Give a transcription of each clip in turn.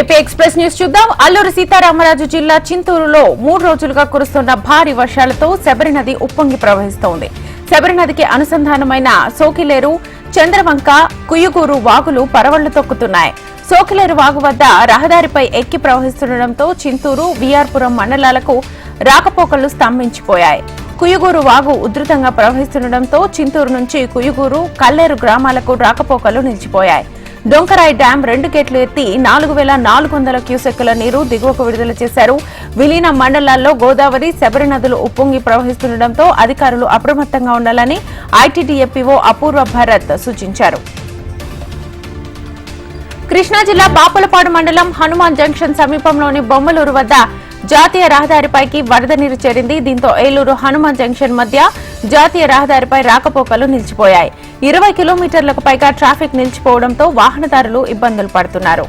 AP express news చూద్దాం. అల్లూరు సీతారామరాజు జిల్లా చింతూరులో మూడు రోజులుగా కురుస్తున్న భారీ వర్షాలతో శబరి నది ఉప్పొంగి ప్రవహిస్తోంది. శబరి నదికి అనుసంధానమైన సోకిలేరు చంద్రవంక కుయ్యగూరు వాగులు పరవళ్ళు తొక్కుతున్నాయి. సోకిలేరు వాగు వద్ద రహదారిపై ఎక్కి ప్రవహిస్తుండటంతో చింతూరు విఆర్పురం మండలాలకు రాకపోకలు స్తంభించిపోయాయి. కుయుగూరు వాగు ఉధృతంగా ప్రవహిస్తుండటంతో చింతూరు నుంచి కుయుగూరు కల్లేరు గ్రామాలకు రాకపోకలు నిలిచిపోయాయి. డొంకరాయి డ్యాం రెండు గేట్లు ఎత్తి నాలుగు వేల నాలుగు వందల క్యూసెక్కుల నీరు దిగువకు విడుదల చేశారు. విలీన మండలాల్లో గోదావరి శబరి నదులు ఉప్పొంగి ప్రవహిస్తుండటంతో అధికారులు అప్రమత్తంగా ఉండాలని ఐటీడీఎఫ్పీఓ అపూర్వ భరత్ సూచించారు. కృష్ణా జిల్లా బాపులపాడు మండలం హనుమాన్ జంక్షన్ సమీపంలోని బొమ్మలూరు వద్ద జాతీయ రహదారిపైకి వరద నీరు చేరింది. దీంతో ఏలూరు హనుమాన్ జంక్షన్ మధ్య జాతీయ రహదారిపై రాకపోకలు నిలిచిపోయాయి. ఇరవై కిలోమీటర్లకు పైగా ట్రాఫిక్ నిలిచిపోవడంతో వాహనదారులు ఇబ్బందులు పడుతున్నారు.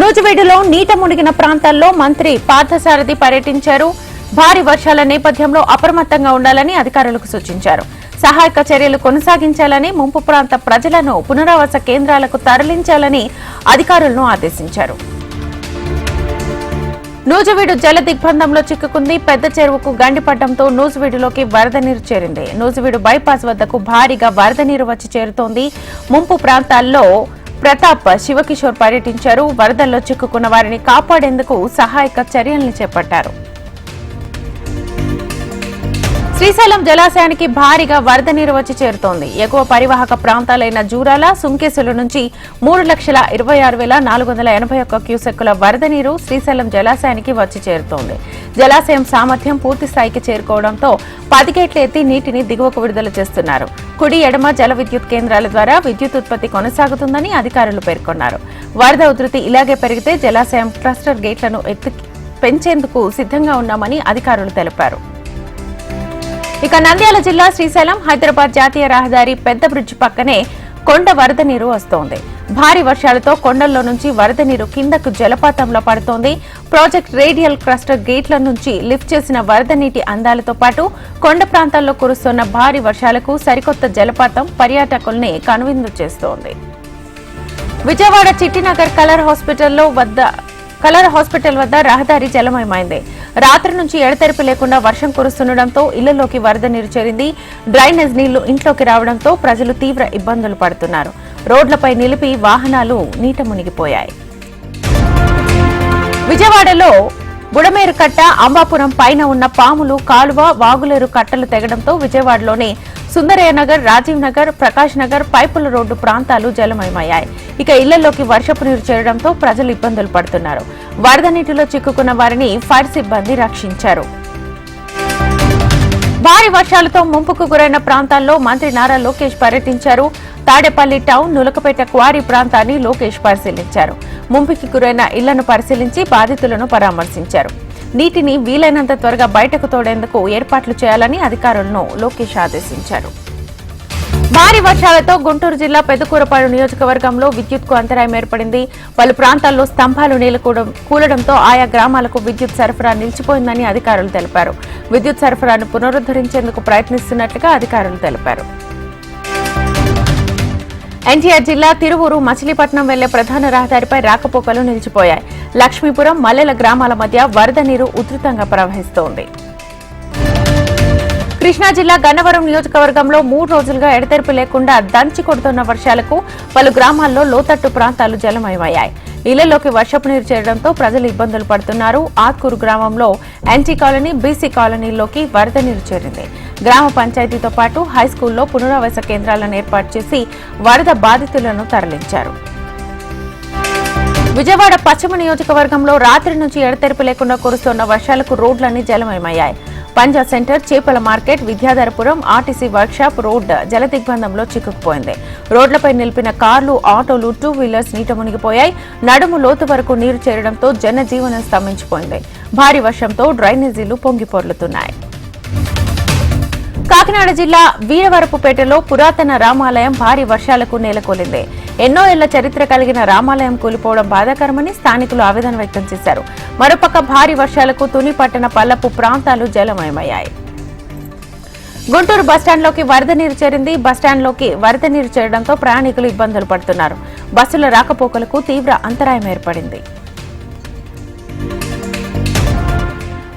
నూజివీడులో నీట మునిగిన ప్రాంతాల్లో మంత్రి పార్థసారథి పర్యటించారు. భారీ వర్షాల నేపథ్యంలో అప్రమత్తంగా ఉండాలని అధికారులకు సూచించారు. సహాయక చర్యలు కొనసాగించాలని ముంపు ప్రాంత ప్రజలను పునరావాస కేంద్రాలకు తరలించాలని అధికారులను ఆదేశించారు. నూజివీడు జల దిగ్బంధంలో చిక్కుకుంది. పెద్ద చెరువుకు గండిపడ్డంతో నూజివీడులోకి వరద నీరు చేరింది. నూజివీడు బైపాస్ వద్దకు భారీగా వరద నీరు వచ్చి చేరుతోంది. ముంపు ప్రాంతాల్లో ప్రతాప్ శివకిషోర్ పర్యటించారు. వరదల్లో చిక్కుకున్న వారిని కాపాడేందుకు సహాయక చర్యల్ని చేపట్టారు. శ్రీశైలం జలాశయానికి భారీగా వరద నీరు వచ్చి చేరుతోంది. ఎగువ పరివాహక ప్రాంతాలైన జూరాల సుంకేసుల నుంచి మూడు లక్షల ఇరవై ఆరు వేల నాలుగు వందల ఎనభై ఒక్క క్యూసెక్కుల వరద నీరు శ్రీశైలం జలాశయానికి వచ్చి చేరుతోంది. జలాశయం సామర్థ్యం పూర్తి స్థాయికి చేరుకోవడంతో పది గేట్లు ఎత్తి నీటిని దిగువకు విడుదల చేస్తున్నారు. కుడి ఎడమ జల విద్యుత్ కేంద్రాల ద్వారా విద్యుత్ ఉత్పత్తి కొనసాగుతుందని అధికారులు పేర్కొన్నారు. వరద ఉధృతి ఇలాగే పెరిగితే జలాశయం క్లస్టర్ గేట్లను ఎత్తి పెంచేందుకు సిద్ధంగా ఉన్నామని అధికారులు తెలిపారు. ఇక నంద్యాల జిల్లా శ్రీశైలం హైదరాబాద్ జాతీయ రహదారి పెద్ద బ్రిడ్జ్ పక్కనే కొండ వరద నీరు వస్తోంది. భారీ వర్షాలతో కొండల్లో నుంచి వరద నీరు కిందకు జలపాతంలో పడుతోంది. ప్రాజెక్ట్ రేడియల్ క్లస్టర్ గేట్ల నుంచి లిఫ్ట్ చేసిన వరద నీటి అందాలతో పాటు కొండ ప్రాంతాల్లో కురుస్తున్న భారీ వర్షాలకు సరికొత్త జలపాతం పర్యాటకుల్ని కనువిందు చేస్తోంది. విజయవాడ చిట్టినగర్ కలర్ హాస్పిటల్లో వద్ద కలర్ హాస్పిటల్ వద్ద రహదారి జలమయమైంది. రాత్రి నుంచి ఎడతెరిపి లేకుండా వర్షం కురుస్తుండటంతో ఇళ్ళలోకి వరద నీరు చేరింది. డ్రైనేజ్ నీళ్ళు ఇంట్లోకి రావడంతో ప్రజలు తీవ్ర ఇబ్బందులు పడుతున్నారు. రోడ్లపై నిలిపి వాహనాలు నీట మునిగిపోయాయి. విజయవాడలో బుడమేరు కట్ట అంబాపురం పైన ఉన్న పాములు కాలువ వాగులేరు కట్టలు తెగడంతో విజయవాడలోని సుందరయ్య నగర్ రాజీవ్ నగర్ ప్రకాష్ నగర్ పైపుల రోడ్డు ప్రాంతాలు జలమయమయ్యాయి. ఇక ఇళ్ళలోకి వర్షపు నీరు చేరడంతో ప్రజలు ఇబ్బందులు పడుతున్నారు. వరద నీటిలో చిక్కుకున్న వారిని ఫైర్ సిబ్బంది రక్షించారు. భారీ వర్షాలతో ముంపుకు గురైన ప్రాంతాల్లో మంత్రి నారా లోకేష్ పర్యటించారు. తాడేపల్లి టౌన్ నులకపేట క్వారీ ప్రాంతాన్ని లోకేష్ పరిశీలించారు. ముంపుకి గురైన ఇళ్ళను పరిశీలించి బాధితులను పరామర్శించారు. నీటిని వీలైనంత త్వరగా బయటకు తోడేందుకు ఏర్పాట్లు చేయాలని అధికారులను లోకేష్ ఆదేశించారు. భారీ వర్షాలతో గుంటూరు జిల్లా పెదకూరపాడు నియోజకవర్గంలో విద్యుత్కు అంతరాయం ఏర్పడింది. పలు ప్రాంతాల్లో స్తంభాలు నీళ్ళు కూలడంతో ఆయా గ్రామాలకు విద్యుత్ సరఫరా నిలిచిపోయిందని అధికారులు తెలిపారు. విద్యుత్ సరఫరాను పునరుద్ధరించేందుకు ప్రయత్నిస్తున్నట్లుగా అధికారులు తెలిపారు. ఎన్టీఆర్ జిల్లా తిరువూరు మచిలీపట్నం వెళ్ళే ప్రధాన రహదారిపై రాకపోకలు నిలిచిపోయాయి. లక్ష్మీపురం మల్లెల గ్రామాల మధ్య వరద నీరు ఉధృతంగా ప్రవహిస్తోంది. కృష్ణా జిల్లా గన్నవరం నియోజకవర్గంలో మూడు రోజులుగా ఎడతెరిపి లేకుండా దంచి కొడుతున్న వర్షాలకు పలు గ్రామాల్లో లోతట్టు ప్రాంతాలు జలమయమయ్యాయి. ఇళ్ళలోకి వర్షపు నీరు చేరడంతో ప్రజలు ఇబ్బందులు పడుతున్నారు. ఆత్కూరు గ్రామంలో ఎన్టీ కాలనీ బీసీ కాలనీలోకి వరద నీరు చేరింది. గ్రామ పంచాయతీతో పాటు హైస్కూల్లో పునరావాస కేంద్రాలను ఏర్పాటు చేసి వరద బాధితులను తరలించారు. విజయవాడ పశ్చిమ నియోజకవర్గంలో రాత్రి నుంచి ఎడతెరిపి లేకుండా కురుస్తున్న వర్షాలకు రోడ్లన్నీ జలమయమయ్యాయి. పంజా సెంటర్ చేపల market Vidyadharapuram RTC workshop road జల దిగ్బంధంలో చిక్కుకుపోయింది. రోడ్లపై నిలిపిన కార్లు ఆటోలు టూ వీలర్స్ నీట మునిగిపోయాయి. నడుము లోతు వరకు నీరు చేరడంతో జనజీవనం స్తంభించిపోయింది. భారీ వర్షంతో డ్రైనేజీలు పొంగిపొర్లుతున్నాయి. కాకినాడ జిల్లా వీరవరపుపేటలో పురాతన రామాలయం భారీ వర్షాలకు నేలకొలింది. ఎన్నో ఏళ్ళ చరిత్ర కలిగిన రామాలయం కూలిపోవడం బాధాకరమని స్థానికులు ఆవేదన వ్యక్తం చేశారు. మరోపక్క భారీ వర్షాలకు తుని పట్టణ పల్లపు ప్రాంతాలు జలమయమయ్యాయి. గుంటూరు బస్టాండ్లోకి వరద నీరు చేరింది. బస్టాండ్లోకి వరద నీరు చేరడంతో ప్రయాణికులు ఇబ్బందులు పడుతున్నారు. బస్సుల రాకపోకలకు తీవ్ర అంతరాయం ఏర్పడింది.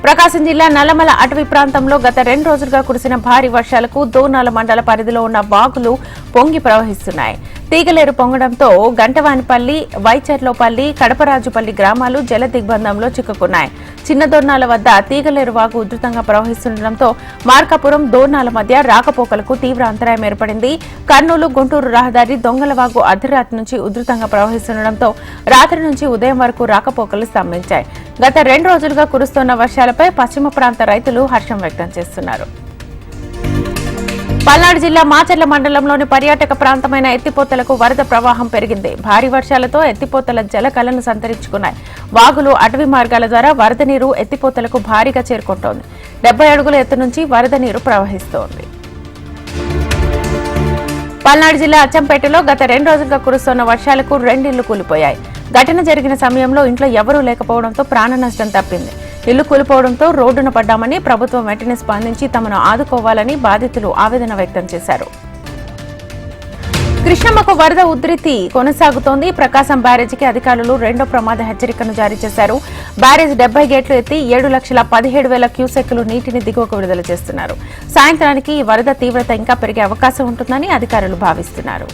ప్రకాశం జిల్లా నల్లమల అటవీ ప్రాంతంలో గత రెండు రోజులుగా కురిసిన భారీ వర్షాలకు దోనాల మండల పరిధిలో ఉన్న వాగులు పొంగి ప్రవహిస్తున్నాయి. తీగలేరు పొంగడంతో గంటవానిపల్లి వైచర్లోపల్లి కడపరాజుపల్లి గ్రామాలు జల దిగ్బంధంలో చిక్కుకున్నాయి. చిన్న దోర్నాల వద్ద తీగలేరు వాగు ఉధృతంగా ప్రవహిస్తుండటంతో మార్కాపురం దోర్నాల మధ్య రాకపోకలకు తీవ్ర అంతరాయం ఏర్పడింది. కర్నూలు గుంటూరు రహదారి దొంగలవాగు అర్ధరాత్రి నుంచి ఉధృతంగా ప్రవహిస్తుండటంతో రాత్రి నుంచి ఉదయం వరకు రాకపోకలు స్తంభించాయి. గత రెండు రోజులుగా కురుస్తున్న వర్షాలపై పశ్చిమ ప్రాంత రైతులు హర్షం వ్యక్తం చేస్తున్నారు. పల్నాడు జిల్లా మాచర్ల మండలంలోని పర్యాటక ప్రాంతమైన ఎత్తిపోతలకు వరద ప్రవాహం పెరిగింది. భారీ వర్షాలతో ఎత్తిపోతల జలకలను సంతరించుకున్నాయి. వాగులు అటవీ మార్గాల ద్వారా వరద నీరు ఎత్తిపోతలకు భారీగా చేరుకుంటోంది. డెబ్బై అడుగుల ఎత్తు నుంచి వరద నీరు ప్రవహిస్తోంది. పల్నాడు జిల్లా అచ్చంపేటలో గత రెండు రోజులుగా కురుస్తున్న వర్షాలకు రెండిళ్ళు కూలిపోయాయి. ఘటన జరిగిన సమయంలో ఇంట్లో ఎవరూ లేకపోవడంతో ప్రాణ నష్టం తప్పింది. ఇల్లు కూలిపోవడంతో రోడ్డున పడ్డామని ప్రభుత్వం వెంటనే స్పందించి తమను ఆదుకోవాలని బాధితులు ఆవేదన వ్యక్తం చేశారు. కృష్ణమ్మకు వరద ఉధృతి కొనసాగుతోంది. ప్రకాశం బ్యారేజీకి అధికారులు రెండో ప్రమాద హెచ్చరికను జారీ చేశారు. బ్యారేజ్ డెబ్బై గేట్లు ఎత్తి ఏడు లక్షల పదిహేడు వేల క్యూసెక్లు నీటిని దిగువకు విడుదల చేస్తున్నారు. సాయంత్రానికి ఈ వరద తీవ్రత ఇంకా పెరిగే అవకాశం ఉంటుందని అధికారులు భావిస్తున్నారు.